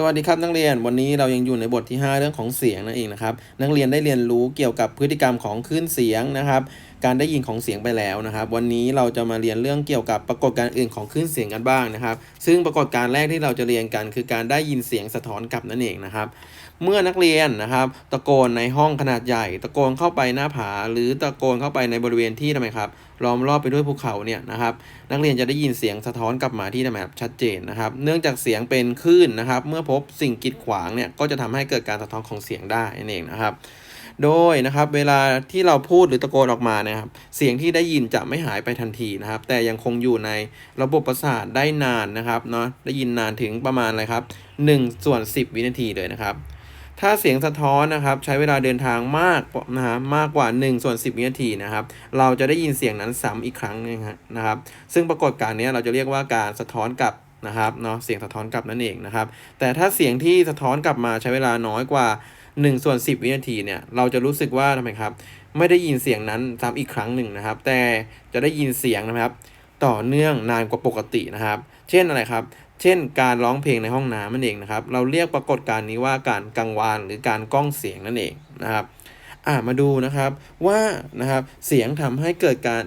สวัสดีครับนักเรียนวันนี้เรายังอยู่ในบทที่ 5 เรื่องของเสียงนั่นเองนะครับนักเรียนได้เรียนรู้เกี่ยวกับพฤติกรรมของคลื่นเสียงนะครับ การได้ยินของเสียงไปแล้วนะครับ วันนี้เราจะมาเรียนเรื่องเกี่ยวกับปรากฏการณ์อื่นของคลื่นเสียงกันบ้างนะครับ ซึ่งปรากฏการณ์แรกที่เราจะเรียนกัน คือการได้ยินเสียงสะท้อนกลับนั่นเองนะครับ เมื่อนักเรียนนะครับ ตะโกนในห้องขนาดใหญ่ ตะโกนเข้าไปหน้าผา หรือตะโกนเข้าไปในบริเวณที่ทำไมครับ ล้อมรอบไปด้วยภูเขาเนี่ยนะครับนักเรียนจะได้ยินเสียงสะท้อนกลับมาที่ทำไมครับชัดเจนนะครับ เนื่องจากเสียงเป็นคลื่นนะครับ เมื่อพบสิ่งกีดขวางเนี่ยก็จะทำให้เกิดการสะท้อนของเสียงได้นั่นเองนะครับ โดยนะครับเวลาที่เราพูดหรือตะโกนออกมานะครับเสียงที่ได้ยินจะไม่หายไปทันทีนะครับ แต่ยังคงอยู่ในระบบประสาทได้นานนะครับเนาะได้ยินนานถึงประมาณอะไรครับ1ส่วน10 วินาทีเลยนะครับ ถ้าเสียงสะท้อนนะครับใช้เวลาเดินทางมากนะฮะมากกว่า1ส่วน10วินาทีนะครับ เราจะได้ยินเสียงนั้นซ้ำอีกครั้งหนึงนะครับ ซึ่งปรากฏการณ์นี้เราจะเรียกว่าการสะท้อนกลับนะครับเนาะเสียงสะท้อนกลับนั่นเองนะครับ แต่ถ้าเสียงที่สะท้อนกลับมาใช้เวลาน้อยกว่า1ส่วน10 วินาทีเนี่ยเราจะรู้สึกว่าทำไมครับ ไม่ได้ยินเสียงนั้นซ้ำอีกครั้งหนึ่งนะครับ แต่จะได้ยินเสียงนะครับ ต่อเนื่องนานกว่าปกตินะครับ เช่นอะไรครับ เช่น การร้องเพลงในห้องน้ำนั่นเองนะครับ เราเรียกปรากฏการณ์นี้ว่าการกังวานหรือการก้องเสียงนั่นเองนะครับอ่ามาดูนะครับว่านะครับเสียงทำให้เกิดการ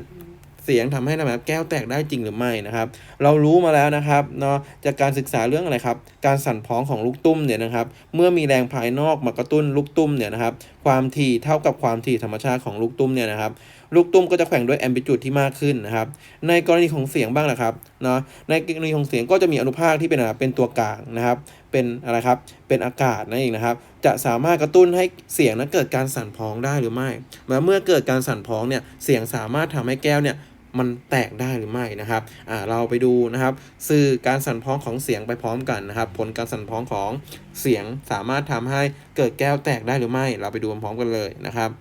เสียงทำให้นะครับแก้วแตกได้จริงหรือไม่นะครับ เรารู้มาแล้วนะครับเนาะจากการศึกษาเรื่องอะไรครับ การสั่นพ้องของลูกตุ้มเนี่ยนะครับ เมื่อมีแรงภายนอกมากระตุ้นลูกตุ้มเนี่ยนะครับ ความถี่เท่ากับความถี่ธรรมชาติของลูกตุ้มเนี่ยนะครับ ลูกตุ้มก็จะแข่งด้วยแอมพลิจูดที่มากขึ้นนะครับ ในกรณีของเสียงบ้างนะครับเนาะในกรณีของเสียงก็จะมีอนุภาคที่เป็นอะไรเป็นตัวกลางนะครับ เป็นอะไรครับเป็นอากาศนั่นเองนะครับ จะสามารถกระตุ้นให้เสียงนั้นเกิดการสั่นพ้องได้หรือไม่และเมื่อเกิดการสั่นพ้องเนี่ยเสียงสามารถทำให้แก้วเนี่ยมันแตกได้หรือไม่นะครับอ่าเราไปดูนะครับ สื่อการสั่นพ้องของเสียงไปพร้อมกันนะครับ ผลการสั่นพ้องของเสียงสามารถทำให้เกิดแก้วแตกได้หรือไม่ เราไปดูพร้อมกันเลยนะครับ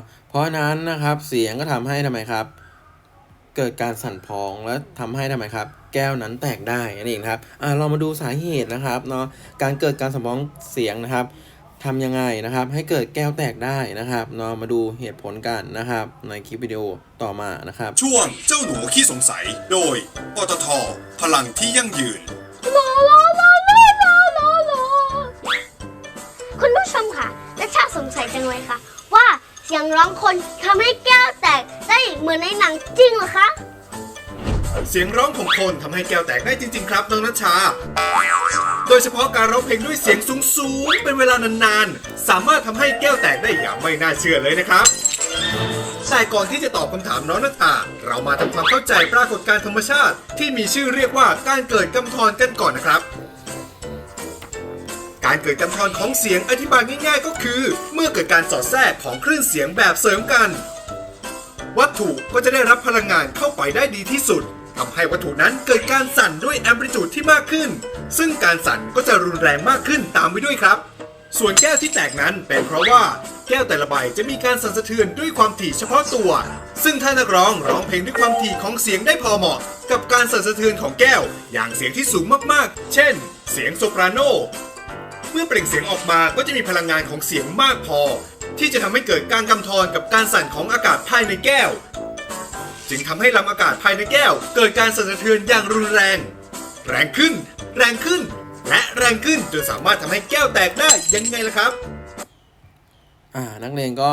เนาะเพราะฉะนั้นนะครับเสียงก็ทำให้ทำไมครับ เกิดการสั่นพองแล้วทำให้ทำไมครับ แก้วนั้นแตกได้นั่นเองครับอ่าเรามาดูสาเหตุนะครับเนาะการเกิดการสั่นพองเสียงนะครับทำยังไงนะครับ ให้เกิดแก้วแตกได้นะครับเนาะมาดูเหตุผลกันนะครับ ในคลิปวิดีโอต่อมานะครับ ช่วงเจ้าหนูขี้สงสัย โดยปตทพลังที่ยั่งยืนลาลาลาลาลาลาลาคุณผู้ชมค่ะและชาสงสัยจังเลยค่ะว่าเสียงร้องคนทำให้แก้วแตกได้เหมือนในหนังจริงเหรอคะ เสียงร้องของคนทำให้แก้วแตกได้จริง ๆ ครับน้องนัชชา โดยเฉพาะการร้องเพลงด้วยเสียงสูงๆเป็นเวลานานๆ สามารถทำให้แก้วแตกได้อย่างไม่น่าเชื่อเลยนะครับแต่ก่อนที่จะตอบคำถามน้องนัชาเรามาทำความเข้าใจปรากฏการณ์ธรรมชาติ ที่มีชื่อเรียกว่าการเกิดกำธรกันก่อนนะครับ การเกิดกำธรของเสียงอธิบายง่ายๆ ก็คือ เมื่อเกิดการสอดแทรกของคลื่นเสียงแบบเสริมกัน วัตถุก็จะได้รับพลังงานเข้าไปได้ดีที่สุดทำให้วัตถุนั้นเกิดการสั่นด้วยแอมพลิจูดที่มากขึ้น ซึ่งการสั่นก็จะรุนแรงมากขึ้นตามไปด้วยครับ ส่วนแก้วที่แตกนั้นเป็นเพราะว่าแก้วแต่ละใบจะมีการสั่นสะเทือนด้วยความถี่เฉพาะตัว ซึ่งถ้านักร้องร้องเพลงด้วยความถี่ของเสียงได้พอเหมาะ กับการสั่นสะเทือนของแก้ว อย่างเสียงที่สูงมากๆ เช่น เสียงโซปราโน เมื่อเปล่งเสียงออกมาก็จะมีพลังงานของเสียงมากพอ ที่จะทำให้เกิดการกำธรกับการสั่นของอากาศภายในแก้ว จึงทำให้ลำอากาศภายในแก้ว เกิดการสั่นสะเทือนอย่างรุนแรง แรงขึ้น แรงขึ้น และแรงขึ้นจนสามารถทำให้แก้วแตกได้ยังไงล่ะครับอ่านักเรียนก็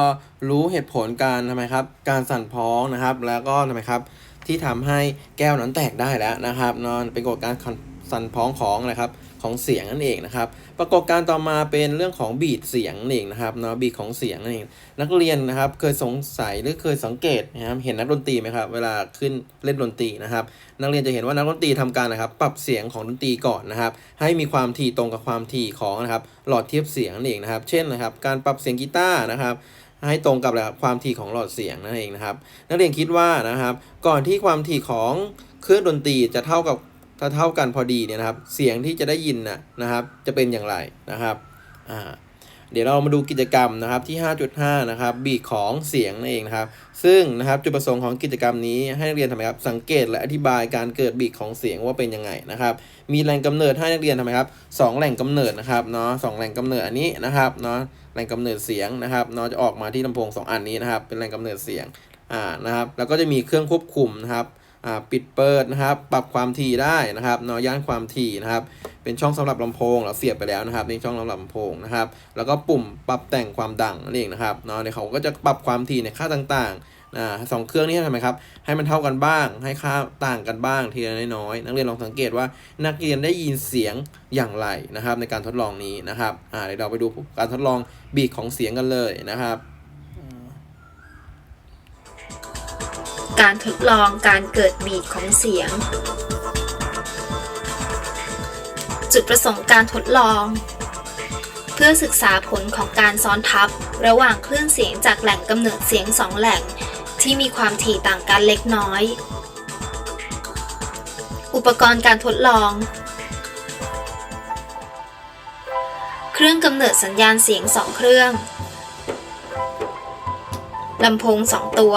รู้เหตุผลการทำไมครับ การสั่นพ้องนะครับ แล้วก็ทำไมครับ ที่ทำให้แก้วนั้นแตกได้แล้วนะครับนอนเป็นกฎการ สั่นพ้องของอะครับของเสียงนั่นเองนะครับ ปรากฏการต่อมาเป็นเรื่องของบีดเสียงนั่นเองนะครับเนาะบีดของเสียงนั่นเองนักเรียนนะครับเคยสงสัยหรือเคยสังเกตนะครับเห็นนักดนตรีไหมครับเวลาขึ้นเล่นดนตรีนะครับ นักเรียนจะเห็นว่านักดนตรีทำการนะครับ ปรับเสียงของดนตรีก่อนนะครับ ให้มีความถี่ตรงกับความถี่ของนะครับหลอดเทียบเสียงนั่นเองนะครับ เช่นนะครับ การปรับเสียงกีตาร์นะครับให้ตรงกับนะครับความถี่ของหลอดเสียงนั่นเองนะครับ นักเรียนคิดว่านะครับ ก่อนที่ความถี่ของเครื่องดนตรีจะเท่ากับ ถ้าเท่ากันพอดีเนี่ยนะครับ เสียงที่จะได้ยินนะนะครับ จะเป็นอย่างไรนะครับอ่าเดี๋ยวเรามาดูกิจกรรมนะครับที่ 5.5 นะครับ บีทของเสียงนั่นเองนะครับ ซึ่งนะครับจุดประสงค์ของกิจกรรมนี้ให้นักเรียนทำไมครับ สังเกตและอธิบายการเกิดบีทของเสียงว่าเป็นยังไงนะครับ มีแหล่งกำเนิดให้นักเรียนทำไมครับสองแหล่งกำเนิดนะครับเนาะสองแหล่งกำเนิดอันนี้นะครับเนาะแหล่งกำเนิดเสียงนะครับเนาะจะออกมาที่ลำโพงสองอันนี้นะครับ เป็นแหล่งกำเนิดเสียงอ่านะครับ แล้วก็จะมีเครื่องควบคุมนะครับ ปิดเปิดนะครับ ปรับความถี่ได้นะครับเนาะย่านความถี่นะครับ เป็นช่องสำหรับลำโพงเราเสียบไปแล้วนะครับในช่องสำหรับลำโพงนะครับ แล้วก็ปุ่มปรับแต่งความดังนั่นเองนะครับเนาะในเขาก็จะปรับความถี่ในค่าต่างๆอ่าสองเครื่องนี้ทำไมครับ ให้มันเท่ากันบ้าง ให้ค่าต่างกันบ้างทีละน้อยๆนักเรียนลองสังเกตว่านักเรียนได้ยินเสียงอย่างไรนะครับ ในการทดลองนี้นะครับอ่าเดี๋ยวเราไปดูการทดลองบีทของเสียงกันเลยนะครับ การทดลองการเกิดบีทของเสียง จุดประสงค์การทดลอง เพื่อศึกษาผลของการซ้อนทับ ระหว่างคลื่นเสียงจากแหล่งกำเนิดเสียงสองแหล่ง ที่มีความถี่ต่างกันเล็กน้อย อุปกรณ์การทดลอง เครื่องกำเนิดสัญญาณเสียงสองเครื่องลำโพงสองตัว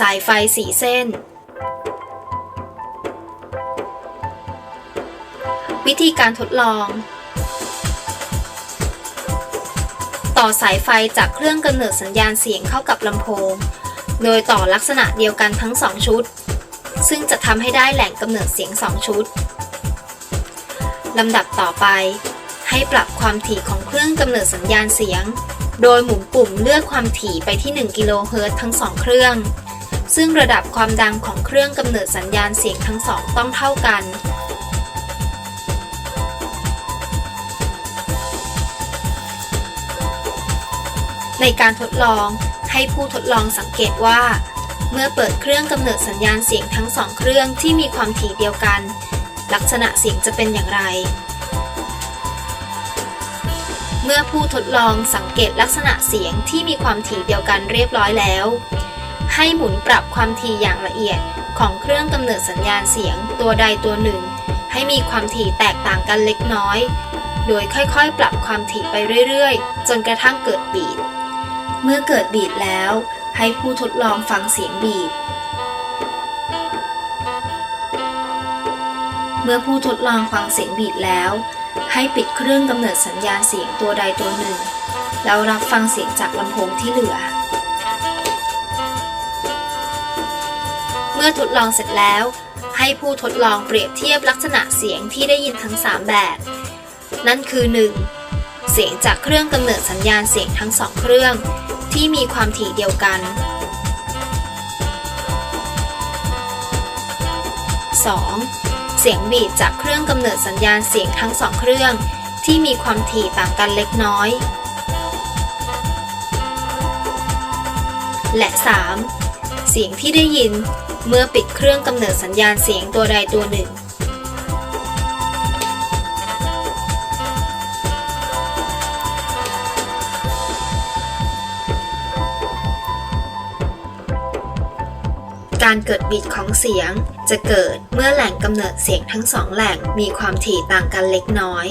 สายไฟสีเส้น วิธีการทดลอง ต่อสายไฟจากเครื่องกำเนิดสัญญาณเสียงเข้ากับลำโพง โดยต่อลักษณะเดียวกันทั้ง 2 ชุด ซึ่งจะทำให้ได้แหล่งกำเนิดเสียง 2 ชุดลำดับต่อไป ให้ปรับความถี่ของเครื่องกำเนิดสัญญาณเสียง โดยหมุนปุ่มเลือกความถี่ไปที่ 1 กิโลเฮิรตซ์ทั้ง 2 เครื่อง ซึ่งระดับความดังของเครื่องกำเนิดสัญญาณเสียงทั้งสองต้องเท่ากัน ในการทดลองให้ผู้ทดลองสังเกตว่า เมื่อเปิดเครื่องกำเนิดสัญญาณเสียงทั้งสองเครื่องที่มีความถี่เดียวกัน ลักษณะเสียงจะเป็นอย่างไร เมื่อผู้ทดลองสังเกตลักษณะเสียงที่มีความถี่เดียวกันเรียบร้อยแล้ว ให้หมุนปรับความถี่อย่างละเอียดของเครื่องกำเนิดสัญญาณเสียงตัวใดตัวหนึ่ง ให้มีความถี่แตกต่างกันเล็กน้อย โดยค่อยๆ ปรับความถี่ไปเรื่อยๆ จนกระทั่งเกิดบีทเมื่อเกิดบีทแล้ว ให้ผู้ทดลองฟังเสียงบีทเมื่อผู้ทดลองฟังเสียงบีทแล้ว ให้ปิดเครื่องกำเนิดสัญญาณเสียงตัวใดตัวหนึ่ง แล้วรับฟังเสียงจากลำโพงที่เหลือ มื่อทดลองเสร็จแล้ว ให้ผู้ทดลองเปรียบเทียบลักษณะเสียงที่ได้ยินทั้ง 3 แบบ นั่นคือ 1. เสียงจากเครื่องกำเนิดสัญญาณเสียงทั้งสองเครื่อง ที่มีความถี่เดียวกัน 2. เสียงบีทจากเครื่องกำเนิดสัญญาณเสียงทั้งสองเครื่อง ที่มีความถี่ต่างกันเล็กน้อย และ 3. เสียงที่ได้ยิน เมื่อปิดเครื่องกำเนิดสัญญาณเสียงตัวใดตัวหนึ่ง การเกิดบีทของเสียงจะเกิดเมื่อแหล่งกำเนิดเสียงทั้งสองแหล่งมีความถี่ต่างกันเล็กน้อย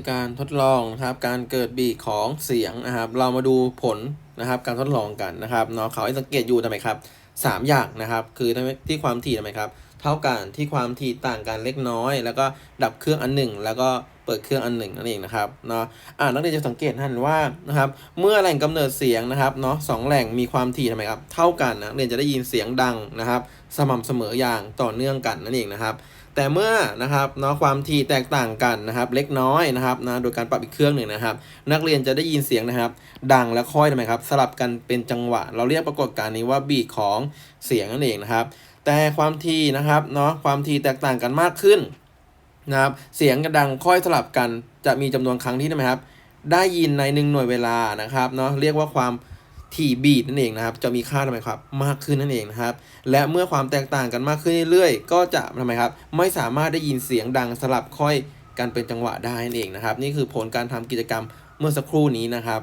คือการทดลองนะครับ การเกิดบีของเสียงนะครับ เรามาดูผลนะครับ การทดลองกันนะครับเนาะเขาให้สังเกตอยู่ทำไมครับสามอย่างนะครับ คือที่ความถี่ทำไมครับ เท่ากันที่ความถี่ต่างกันเล็กน้อย แล้วก็ดับเครื่องอันหนึ่งแล้วก็เปิดเครื่องอันหนึ่งนั่นเองนะครับเนาะอ่านักเรียนจะสังเกตท่านว่านะครับ เมื่อแหล่งกำเนิดเสียงนะครับเนาะสองแหล่งมีความถี่ทำไมครับ เท่ากันนะนักเรียนจะได้ยินเสียงดังนะครับ สม่ำเสมออย่างต่อเนื่องกันนั่นเองนะครับ แต่เมื่อนะครับเนาะความถี่แตกต่างกันนะครับ เล็กน้อยนะครับนะโดยการปรับอีกเครื่องหนึ่งนะครับ นักเรียนจะได้ยินเสียงนะครับ ดังและค่อยทำไมครับ สลับกันเป็นจังหวะ เราเรียกปรากฏการณ์นี้ว่าบีทของเสียงนั่นเองนะครับ แต่ความถี่นะครับเนาะความถี่แตกต่างกันมากขึ้นนะครับเสียงกับดังค่อยสลับกันจะมีจำนวนครั้งที่ทำไมครับ ได้ยินในหนึ่งหน่วยเวลานะครับเนาะเรียกว่าความ ที่บีดนั่นเองนะครับ จะมีค่าทำไมครับ มากขึ้นนั่นเองนะครับ และเมื่อความแตกต่างกันมากขึ้นเรื่อยๆ ก็จะทำไมครับ ไม่สามารถได้ยินเสียงดังสลับค่อยกันเป็นจังหวะได้นั่นเองนะครับ นี่คือผลการทำกิจกรรมเมื่อสักครู่นี้นะครับ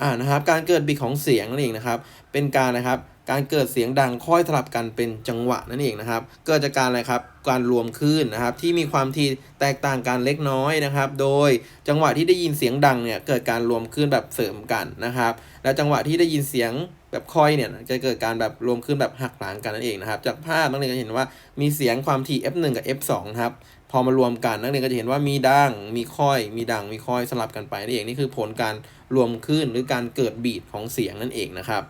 อ่านะครับ การเกิดบิดของเสียงนั่นเองนะครับ เป็นการนะครับ การเกิดเสียงดังค่อยสลับกันเป็นจังหวะนั่นเองนะครับ เกิดจากการอะไรครับ การรวมคลื่นนะครับ ที่มีความถี่แตกต่างกันเล็กน้อยนะครับ โดยจังหวะที่ได้ยินเสียงดังเนี่ยเกิดการรวมคลื่นแบบเสริมกันนะครับ และจังหวะที่ได้ยินเสียงแบบค่อยเนี่ยจะเกิดการแบบรวมคลื่นแบบหักหลังกันนั่นเองนะครับ จากภาพนักเรียนจะเห็นว่ามีเสียงความถี่ f1 กับ f2 นะครับพอมารวมกันนักเรียนก็จะเห็นว่ามีดังมีค่อย มีดังมีค่อยสลับกันไปนั่นเองนี่คือผลการรวมคลื่นหรือการเกิดบีทของเสียงนั่นเองนะครับ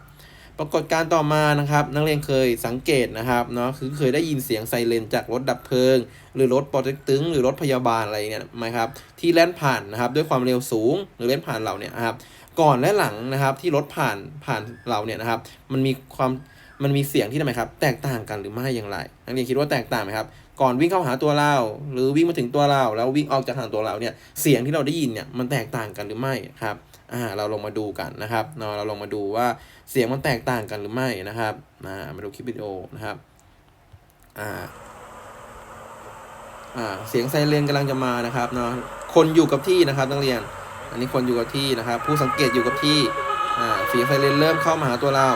ปรากฏการต่อมานะครับ นักเรียนเคยสังเกตนะครับเนาะคือเคยได้ยินเสียงไซเรนจากรถดับเพลิง หรือรถปอเต็กตึงหรือรถพยาบาลอะไรเนี่ยไหมครับที่แล่นผ่านนะครับด้วยความเร็วสูงหรือเล่นผ่านเราเนี่ยนะครับก่อนและหลังนะครับที่รถผ่านผ่านเราเนี่ยนะครับ มันมีความมันมีเสียงที่ทำไมครับ แตกต่างกันหรือไม่อย่างไร นักเรียนคิดว่าแตกต่างไหมครับ ก่อนวิ่งเข้าหาตัวเรา หรือวิ่งมาถึงตัวเรา แล้ววิ่งออกจากห่างตัวเราเนี่ยเสียงที่เราได้ยินเนี่ยมันแตกต่างกันหรือไม่ครับอ่าเราลงมาดูกันนะครับเนาะเราลองมาดูว่าเสียงมันแตกต่างกันหรือไม่นะครับอ่ามาดูคลิปวิดีโอนะครับอ่าอ่าเสียงไซเรนกำลังจะมานะครับเนาะคนอยู่กับที่นะครับนักเรียน อันนี้คนอยู่กับที่นะครับ ผู้สังเกตอยู่กับที่อ่าเสียงไซเรนเริ่มเข้ามาหาตัวเรา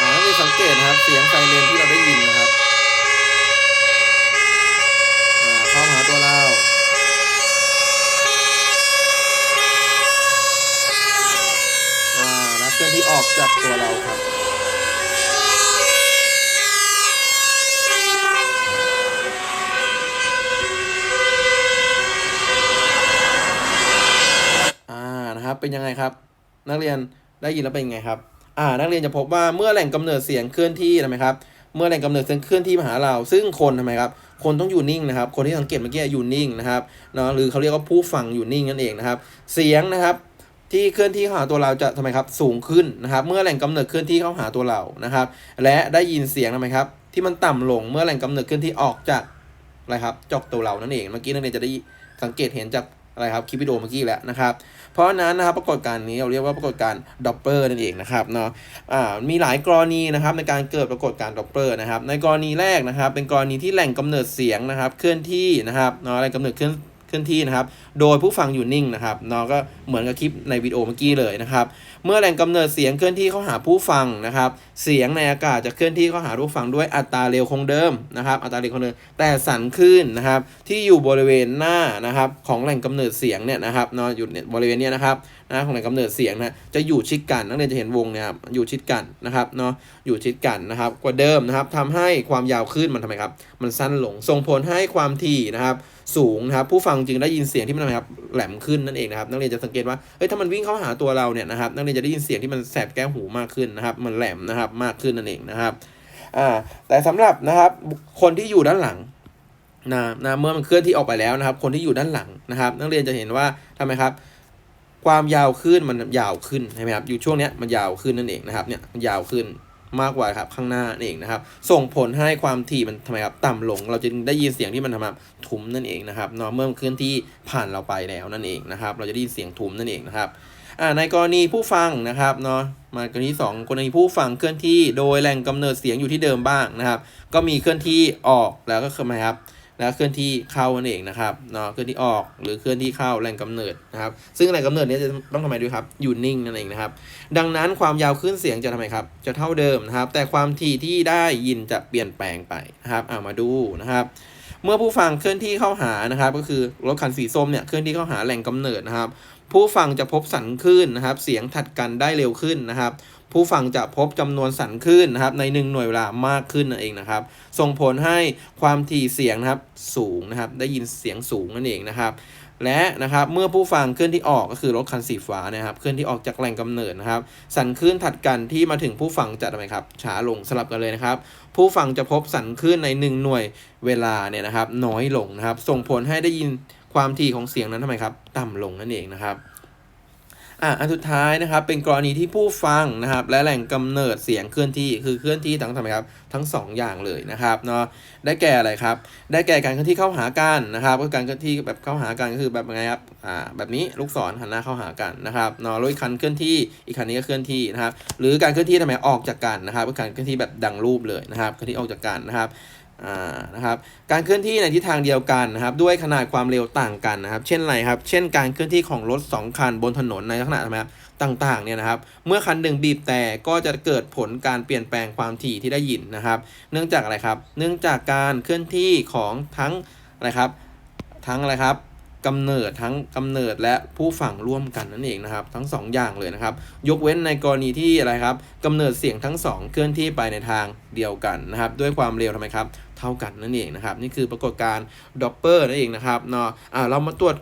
อ่านักเรียน สังเกตนะครับ เสียงไซเรนที่เราได้ยินนะครับอ่าเข้ามาหาตัวเราอ่านะเคลื่อนที่ออกจากตัวเราครับอ่านะครับเป็นยังไงครับ นักเรียนได้ยินแล้วเป็นยังไงครับ อ่านักเรียนจะพบว่าเมื่อแหล่งกำเนิดเสียงเคลื่อนที่ทำไมครับ เมื่อแหล่งกำเนิดเสียงเคลื่อนที่มาหาเรา ซึ่งคนทำไมครับ คนต้องอยู่นิ่งนะครับ คนที่สังเกตเมื่อกี้อยู่นิ่งนะครับเนาะหรือเขาเรียกว่าผู้ฟังอยู่นิ่งนั่นเองนะครับ เสียงนะครับที่เคลื่อนที่เข้าหาตัวเราจะทำไมครับสูงขึ้นนะครับ เมื่อแหล่งกำเนิดเคลื่อนที่เข้าหาตัวเรานะครับ และได้ยินเสียงทำไมครับ ที่มันต่ำลงเมื่อแหล่งกำเนิดเคลื่อนที่ออกจากอะไรครับจากตัวเรานั่นเอง เมื่อกี้นักเรียนจะได้สังเกตเห็นจาก อะไรครับคลิปวิดีโอเมื่อกี้แล้วนะครับเพราะฉะนั้นนะครับปรากฏการณ์นี้เราเรียกว่าปรากฏการณ์ดอปเปอร์นั่นเองนะครับเนาะอ่ามีหลายกรณีนะครับในการเกิดปรากฏการณ์ดอปเปอร์นะครับในกรณีแรกนะครับเป็นกรณีที่แหล่งกำเนิดเสียงนะครับเคลื่อนที่นะครับเนาะแหล่งกำเนิดเคลื่อน ลื่อนที่นะครับ โดยผู้ฟังอยู่นิ่งนะครับเนาะก็เหมือนกับคลิปในวิดีโอเมื่อกี้เลยนะครับ เมื่อแหล่งกำเนิดเสียงเคลื่อนที่เข้าหาผู้ฟังนะครับ เสียงในอากาศจะเคลื่อนที่เข้าหาผู้ฟังด้วยอัตราเร็วคงเดิมนะครับ อัตราเร็วคงเดิม แต่สันคลื่นนะครับ ที่อยู่บริเวณหน้านะครับของแหล่งกำเนิดเสียงเนี่ยนะครับเนาะอยู่บริเวณเนี้ยนะครับ นะของแหล่งกำเนิดเสียงนะจะอยู่ชิดกันนักเรียนจะเห็นวงเนี่ยครับอยู่ชิดกันนะครับเนาะอยู่ชิดกันนะครับกว่าเดิมนะครับทำให้ความยาวคลื่นมันทำไมครับ มันสั้นลงส่งผลให้ความถี่นะครับสูงนะครับผู้ฟังจึงได้ยินเสียงที่มันทำไมครับแหลมขึ้นนั่นเองนะครับนักเรียนจะสังเกตว่าเฮ้ยถ้ามันวิ่งเข้าหาตัวเราเนี่ยนะครับนักเรียนจะได้ยินเสียงที่มันแสบแก้วหูมากขึ้นนะครับมันแหลมนะครับมากขึ้นนั่นเองนะครับอ่าแต่สำหรับนะครับคนที่อยู่ด้านหลังนะนะเมื่อมันเคลื่อนที่ออกไปแล้วนะครับ คนที่อยู่ด้านหลังนะครับ นักเรียนจะเห็นว่าทำไมครับ ความยาวขึ้นมันยาวขึ้นใช่ไหมครับอยู่ช่วงเนี้ยมันยาวขึ้นนั่นเองนะครับเนี่ยมันยาวขึ้นมากกว่าครับข้างหน้านั่นเองนะครับ ส่งผลให้ความถี่มันทำไมครับต่ำลง เราจะได้ยินเสียงที่มันทำไมครับทุ้มนั่นเองนะครับเนาะเมื่อเคลื่อนที่ผ่านเราไปแล้วนั่นเองนะครับ เราจะได้ยินเสียงทุ้มนั่นเองนะครับอ่าในกรณีผู้ฟังนะครับเนาะมากรณีที่สองกรณีผู้ฟังเคลื่อนที่โดยแหล่งกำเนิดเสียงอยู่ที่เดิมบ้างนะครับ ก็มีเคลื่อนที่ออกแล้วก็คือไหมครับ แล้วเคลื่อนที่เข้านั่นเองนะครับเนาะเคลื่อนที่ออกหรือเคลื่อนที่เข้าแหล่งกำเนิดนะครับ ซึ่งแหล่งกำเนิดนี้จะต้องทำไมด้วยครับอยู่นิ่งนั่นเองนะครับ ดังนั้นความยาวคลื่นเสียงจะทำไมครับ จะเท่าเดิมนะครับ แต่ความถี่ที่ได้ยินจะเปลี่ยนแปลงไปนะครับเอามาดูนะครับเมื่อผู้ฟังเคลื่อนที่เข้าหานะครับ ก็คือรถคันสีส้มเนี่ยเคลื่อนที่เข้าหาแหล่งกำเนิดนะครับ ผู้ฟังจะพบสันคลื่นนะครับ เสียงถัดกันได้เร็วขึ้นนะครับ ผู้ฟังจะพบจำนวนสั่นคลื่นนะครับในหนึ่งหน่วยเวลามากขึ้นนั่นเองนะครับ ส่งผลให้ความถี่เสียงนะครับสูงนะครับ ได้ยินเสียงสูงนั่นเองนะครับ และนะครับเมื่อผู้ฟังเคลื่อนที่ออกก็คือรถคันสีฟ้านะครับเคลื่อนที่ออกจากแหล่งกำเนิดนะครับ สั่นคลื่นถัดกันที่มาถึงผู้ฟังจะทำไมครับช้าลงสลับกันเลยนะครับ ผู้ฟังจะพบสั่นคลื่นใน 1 หน่วยเวลาเนี่ยนะครับ น้อยลงนะครับ ส่งผลให้ได้ยินความถี่ของเสียงนั้นทำไมครับ ต่ำลงนั่นเองนะครับ อะอันสุดท้ายนะครับเป็นกรณีที่ผู้ฟังนะครับและแหล่งกำเนิดเสียงเคลื่อนที่คือเคลื่อนที่ทั้งทำไมครับทั้งสองอย่างเลยนะครับเนาะได้แก่อะไรครับได้แก่การเคลื่อนที่เข้าหากันนะครับก็การเคลื่อนที่แบบเข้าหากันก็คือแบบไงครับอ่าแบบนี้ลูกศรหันหน้าเข้าหากันนะครับเนาะรถคันเคลื่อนที่อีกคันนี้ก็เคลื่อนที่นะครับหรือการเคลื่อนที่ทำไมออกจากกันนะครับก็การเคลื่อนที่แบบดังรูปเลยนะครับเคลื่อนที่ออกจากกันนะครับ นะครับการเคลื่อนที่ในทิศทางเดียวกันนะครับด้วยขนาดความเร็วต่างกันนะครับ เช่นไรครับ เช่นการเคลื่อนที่ของรถสองคันบนถนนในลักษณะทำไมครับต่างๆเนี่ยนะครับ เมื่อคันหนึ่งบีบแต่ก็จะเกิดผลการเปลี่ยนแปลงความถี่ที่ได้ยินนะครับ เนื่องจากอะไรครับ เนื่องจากการเคลื่อนที่ของทั้งอะไรครับ ทั้งอะไรครับ กำเนิดทั้งกำเนิดและผู้ฝังร่วมกันนั่นเองนะครับ ทั้งสองอย่างเลยนะครับ ยกเว้นในกรณีที่อะไรครับกำเนิดเสียงทั้งสองเคลื่อนที่ไปในทางเดียวกันนะครับ ด้วยความเร็วทำไมครับ เท่ากันนั่นเองนะครับ นี่คือปรากฏการณ์ดอปเปอร์นั่นเองนะครับเนาะอ่าเรามาตรวจ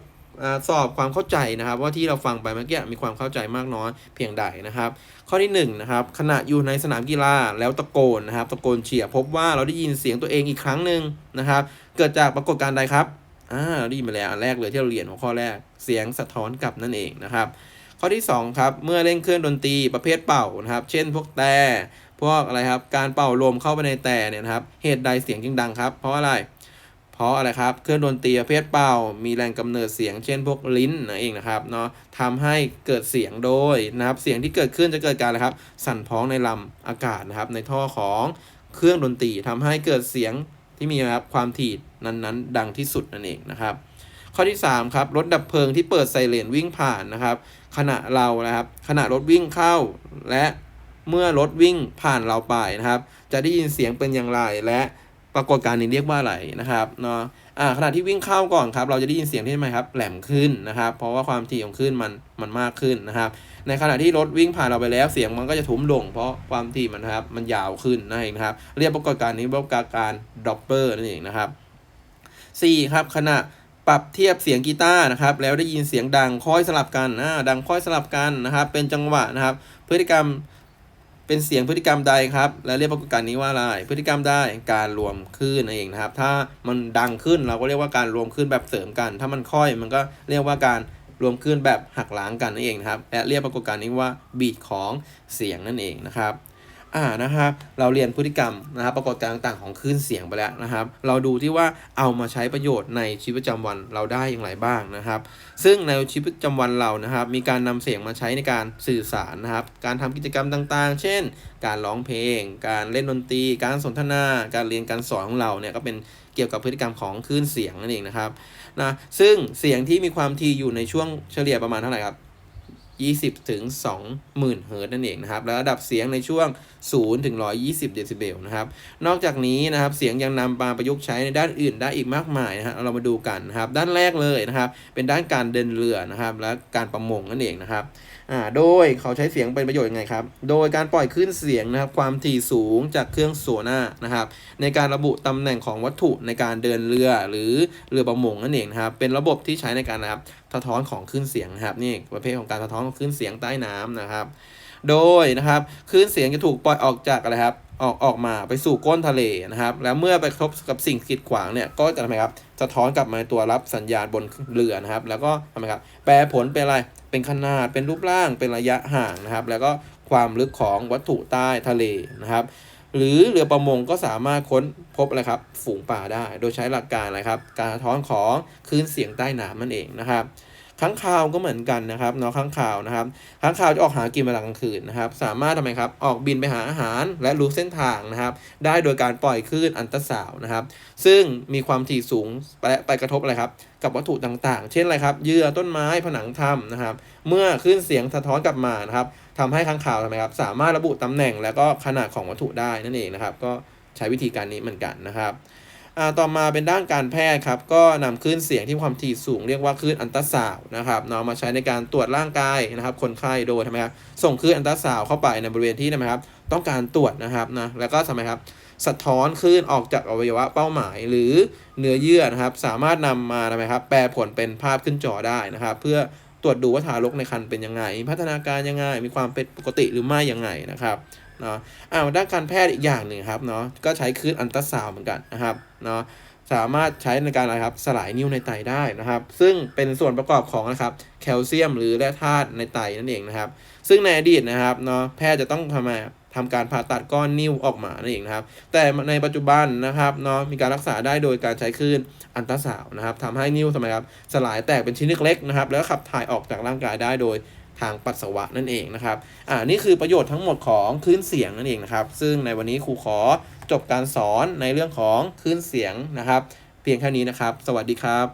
สอบความเข้าใจนะครับ ว่าที่เราฟังไปเมื่อกี้มีความเข้าใจมากน้อยเพียงใดนะครับ ข้อที่หนึ่งนะครับขณะอยู่ในสนามกีฬาแล้วตะโกนนะครับ ตะโกนเชียพบว่าเราได้ยินเสียงตัวเองอีกครั้งหนึ่งนะครับ เกิดจากปรากฏการณ์ใดครับ อ่าได้ยินมาแล้วอันแรกเลยที่เราเรียนหัวข้อแรกเสียงสะท้อนกลับนั่นเองนะครับ ข้อที่สองครับเมื่อเล่นเครื่องดนตรีประเภทเป่านะครับ เช่นพวกแต่พวกอะไรครับการเป่าลมเข้าไปในแต่เนี่ยนะครับ เหตุใดเสียงจึงดังครับ เพราะอะไร เพราะอะไรครับเครื่องดนตรีประเภทเป่า มีแรงกำเนิดเสียง เช่นพวกลิ้นนั่นเองนะครับเนาะทำให้เกิดเสียงโดยนะครับ เสียงที่เกิดขึ้นจะเกิดการอะไรครับ สั่นพ้องในลำอากาศนะครับ ในท่อของเครื่องดนตรีทำให้เกิดเสียงที่มีนะครับความถี่ นั้นๆ ดังที่สุดนั่นเองนะครับข้อที่3ครับรถดับเพลิงที่เปิดไซเรนวิ่งผ่านนะครับ ขณะเรานะครับ ขณะรถวิ่งเข้า และเมื่อรถวิ่งผ่านเราไปนะครับ จะได้ยินเสียงเป็นอย่างไรและปรากฏการณ์นี้เรียกว่าอะไรนะครับเนาะอ่าขณะที่วิ่งเข้าก่อนครับ เราจะได้ยินเสียงที่ทำไมครับ แหลมขึ้นนะครับ เพราะว่าความถี่ของคลื่นมันมันมากขึ้นนะครับ ในขณะที่รถวิ่งผ่านเราไปแล้วเสียงมันก็จะทุ้มลง เพราะความถี่มันครับมันยาวขึ้นนั่นเองนะครับ เรียกปรากฏการณ์นี้ว่าปรากฏการณ์ดอปเปอร์นั่นเองนะครับ 4ครับขณะปรับเทียบเสียงกีตาร์นะครับแล้วได้ยินเสียงดังค่อยสลับกันอ่าดังค่อยสลับกันนะครับ เป็นจังหวะนะครับ พฤติกรรมเป็นเสียงพฤติกรรมใดครับ และเรียกปรากฏการณ์นี้ว่าอะไรพฤติกรรมได้การรวมคลื่นนั่นเองนะครับ ถ้ามันดังขึ้นเราก็เรียกว่าการรวมคลื่นแบบเสริมกัน ถ้ามันค่อยมันก็เรียกว่าการรวมคลื่นแบบหักล้างกันนั่นเองนะครับและเรียกปรากฏการณ์นี้ว่าบีทของเสียงนั่นเองนะครับ อ่านะครับเราเรียนพฤติกรรมนะครับปรากฏการณ์ต่างๆของคลื่นเสียงไปแล้วนะครับ เราดูที่ว่าเอามาใช้ประโยชน์ในชีวิตประจำวันเราได้อย่างไรบ้างนะครับ ซึ่งในชีวิตประจำวันเรานะครับ มีการนำเสียงมาใช้ในการสื่อสารนะครับ การทำกิจกรรมต่างๆ เช่น การร้องเพลง การเล่นดนตรี การสนทนา การเรียนการสอนของเราเนี่ยก็เป็นเกี่ยวกับพฤติกรรมของคลื่นเสียงนั่นเองนะครับนะซึ่งเสียงที่มีความถี่อยู่ในช่วงเฉลี่ยประมาณเท่าไหร่ครับ 20ถึง20,000เฮิร์ตนั่นเองนะครับ แล้วระดับเสียงในช่วง 0 ถึง 120 เดซิเบลนะครับ นอกจากนี้นะครับเสียงยังนำมาประยุกต์ใช้ในด้านอื่นได้อีกมากมายนะฮะเรามาดูกันนะครับ ด้านแรกเลยนะครับ เป็นด้านการเดินเรือนะครับ และการประมงนั่นเองนะครับ อ่าโดยเขาใช้เสียงเป็นประโยชน์ยังไงครับ โดยการปล่อยคลื่นเสียงนะครับความถี่สูงจากเครื่องโซน่านะครับ ในการระบุตำแหน่งของวัตถุในการเดินเรือหรือเรือประมงนั่นเองนะครับ เป็นระบบที่ใช้ในการนะครับสะท้อนของคลื่นเสียงนะครับนี่ประเภทของการสะท้อนของคลื่นเสียงใต้น้ำนะครับ โดยนะครับคลื่นเสียงจะถูกปล่อยออกจากอะไรครับออกออกมาไปสู่ก้นทะเลนะครับ แล้วเมื่อไปกระทบกับสิ่งกีดขวางเนี่ยก็จะทำไมครับ สะท้อนกลับมาตัวรับสัญญาณบนเรือนะครับ แล้วก็ทำไมครับแปลผลเป็นอะไรเป็นขนาดเป็นรูปร่างเป็นระยะห่างนะครับ แล้วก็ความลึกของวัตถุใต้ทะเลนะครับ หรือเรือประมงก็สามารถค้นพบอะไรครับฝูงปลาได้ โดยใช้หลักการอะไรครับ การสะท้อนของคลื่นเสียงใต้น้ำนั่นเองนะครับ ค้างคาวก็เหมือนกันนะครับเนาะค้างคาวนะครับค้างคาวจะออกหากินเวลากลางคืนนะครับ สามารถทำไมครับ ออกบินไปหาอาหารและรู้เส้นทางนะครับ ได้โดยการปล่อยคลื่นอันตราซาวนะครับ ซึ่งมีความถี่สูงและไปกระทบอะไรครับ กับวัตถุต่างๆ เช่นอะไรครับเยื่อต้นไม้ผนังถ้ำนะครับ เมื่อคลื่นเสียงสะท้อนกลับมานะครับทำให้ค้างคาวทำไมครับ สามารถระบุตำแหน่งและก็ขนาดของวัตถุได้นั่นเองนะครับ ก็ใช้วิธีการนี้เหมือนกันนะครับ อ่าต่อมาเป็นด้านการแพทย์ครับ ก็นำคลื่นเสียงที่ความถี่สูงเรียกว่าคลื่นอันตราซาวนะครับเนาะมาใช้ในการตรวจร่างกายนะครับ คนไข้โดยทำไมครับส่งคลื่นอันตราซาวเข้าไปในบริเวณที่ทำไมครับ ต้องการตรวจนะครับนะแล้วก็ทำไมครับสะท้อนคลื่นออกจากอวัยวะเป้าหมายหรือเนื้อเยื่อนะครับ สามารถนำมาทำไมครับ แปลผลเป็นภาพขึ้นจอได้นะครับ เพื่อ ตรวจดูว่าทารกในครรภ์เป็นยังไง พัฒนาการยังไง มีความเป็นปกติหรือไม่ยังไงนะครับเนาะอ่าด้านการแพทย์อีกอย่างหนึ่งครับเนาะก็ใช้คลื่นอันตราซาวเหมือนกันนะครับเนาะสามารถใช้ในการอะไรครับสลายนิ่วในไตได้นะครับ ซึ่งเป็นส่วนประกอบของนะครับแคลเซียมหรือแร่ธาตุในไตนั่นเองนะครับ ซึ่งในอดีตนะครับเนาะแพทย์จะต้องทำไม ทำการผ่าตัดก้อนนิ่วออกมานั่นเองนะครับ แต่ในปัจจุบันนะครับเนาะมีการรักษาได้โดยการใช้คลื่นอันตราซาวน์นะครับทำให้นิ่วทำไมครับสลายแตกเป็นชิ้นเล็กๆนะครับ แล้วขับถ่ายออกจากร่างกายได้โดยทางปัสสาวะนั่นเองนะครับ อ่า นี่คือประโยชน์ทั้งหมดของคลื่นเสียงนั่นเองนะครับ ซึ่งในวันนี้ครูขอจบการสอนในเรื่องของคลื่นเสียงนะครับ เพียงแค่นี้นะครับ สวัสดีครับ